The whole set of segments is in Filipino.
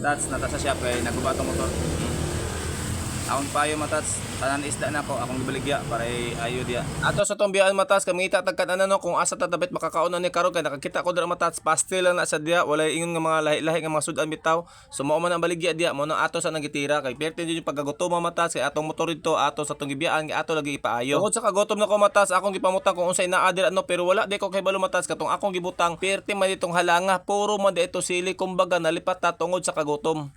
matats nata sa shop kay naguba tong motor. Akong payo matats, tanan isda na ko, akong gibaligya para ayo dia. Ato sa tong biyaan matats kamita tagkat ano no kung asa tatabit makakauna ni karon kay nakakita ko dira matats pastel na sa dia, wala ingon nga mga lahi-lahi nga mga sudan bitaw. So mao man ang baligya dia, mo na ato sa nagitira kay perte jud pagkagutom matats kay atong motor dito ato sa tong gibiyaan kay ato lagi ipaayo. Tungod sa kagutom na ko matats, akong gipamutang kung unsay naa dira no pero wala di ko kay balo matats katong akong gibutang perte man itong halanga, puro man di ito sili kumbaga nalipat ta tungod sa kagutom.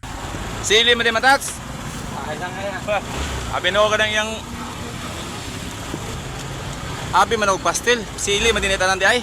Sili man di matats. Abi no ka yung Abi man og pastel. Sili man din tanan di ay.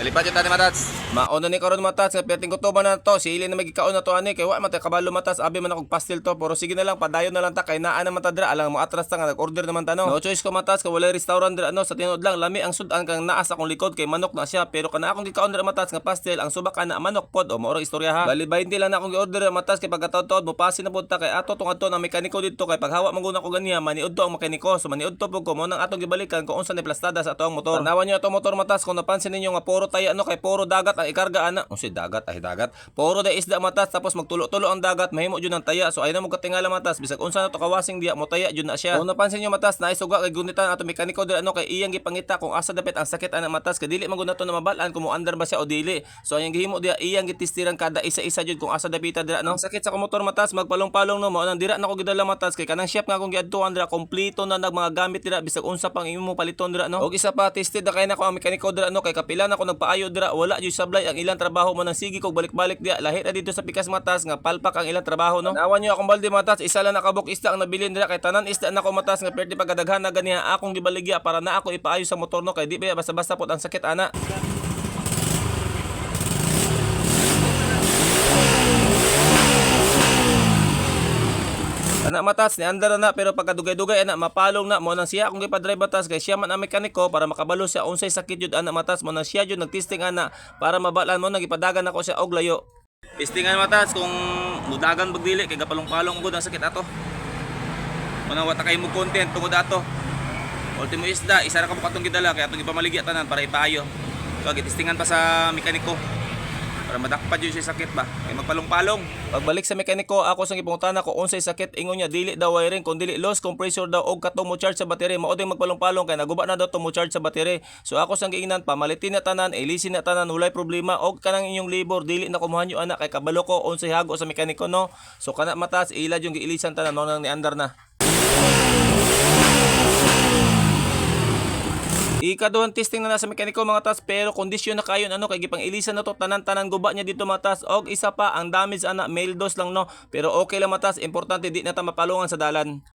Dalipat yung tani matats. Mauna ni karon matats nga perting kutuban na to. Sili na magikaon na to ani kay wa man ta kabalo matats. Abi man akong pastel to. Pero sige na lang padayon na lang ta kay naa naman ta dira alang mo atras ta nga nag-order naman ta no. No choice ko matats kay wala restaurant dira no sa tinud lang lami ang sudan kang naa sa akong likod kay manok na siya pero kana akong gikaon dira matats nga pastel ang subak ana manok pod o maoro istorya ha. Bali 20 lang na akong gi-order matats kay pagkataon-taon mo pasin na pud ta kay ato tong adto ang mekaniko dito kay paghawa man ko ganiya maniud to ang mekaniko so maniud to pud ko mo nang atong gibalikan kung unsa ni plastada sa atong motor. Tanawan niyo atong motor matas kung napansin ninyo nga puro tayo ano kay puro dagat ang ikarga ana. Unsa dagat ay dagat. Puro da isda matas tapos magtulo-tulo ang dagat mahimo jud ang taya so ay na mo katingala matas bisag unsa na to kawasing diya mo taya jud na siya. Kung napansin niyo matas na isuga kay gunitan atong mekaniko dira ano kay iyang gipangita kung asa dapit ang sakit ana matas kay dili man gud nato na mabalaan kung mo under ba siya o dili. So ang gihimo diya iyang gitistiran kada isa-isa jud kung asa dapita dira no. Sakit sa motor matas magpalong-palong no mo nang dira na ko gidala matas kay kanang shop nga akong giadtuan dira kompleto na nag mga gamit dira bisag unsa pang imo paliton dira no. Og isa pa tested na kay na ko ang mekaniko dira no kay kapila na ko nagpaayo dira. Wala jud sablay ang ilang trabaho mo nang sige kog balik-balik diya. Lahi na dito sa pikas matas nga palpak ang ilang trabaho no. Nawan niyo akong balde matas. Isa lang nakabuk isda ang nabilin dira. Kay tanan isda na ko matas nga perdi pagkadaghan na ganiha. Akong gibaligya para na ako ipaayo sa motor no? Kay di ba basta-basta pod ang sakit ana. Anak matas ni andar na pero pagkadugay-dugay anak mapalong na mo nang siya akong gipadrive matas kay siya man ang mekaniko para makabalo siya unsay sakit jud anak matas mo nang siya jud nagtesting ana para mabalan mo nang gipadagan ako siya og layo. Testingan matas kung mudagan bagdili kay gapalong-palong gud ang sakit ato. Manang wata kay mo content tungod ato. Ultimo isda, isa ra ka mo katong gidala kay atong ipamaligya tanan para ipaayo. So gitistingan pa sa mekaniko para madakpad yun siya sakit ba? Kay magpalong-palong. Pagbalik sa mekaniko ako sang ipungutana ko unsay sakit ingon niya dili daw wiring kun dili loss compressor daw og katong mo charge sa battery. Mao ding magpalong-palong kay naguba na daw to mo charge sa battery. So ako sang giingnan pamalitin na tanan ilisin na tanan walay problema og kanang inyong labor dili na kumuhan yo ana kay kabalo ko unsay hago sa mekaniko no? So kana matas ila yung giilisan tanan mo nang ni andar na Ikaduhang testing na nasa mekaniko mga tas pero kondisyon na kayo ano kay gipang ilisan na to tanan-tanan guba niya dito mga tas. Og isa pa ang damage ana mail dos lang no? Pero okay lang matas importante di na ta mapalungan sa dalan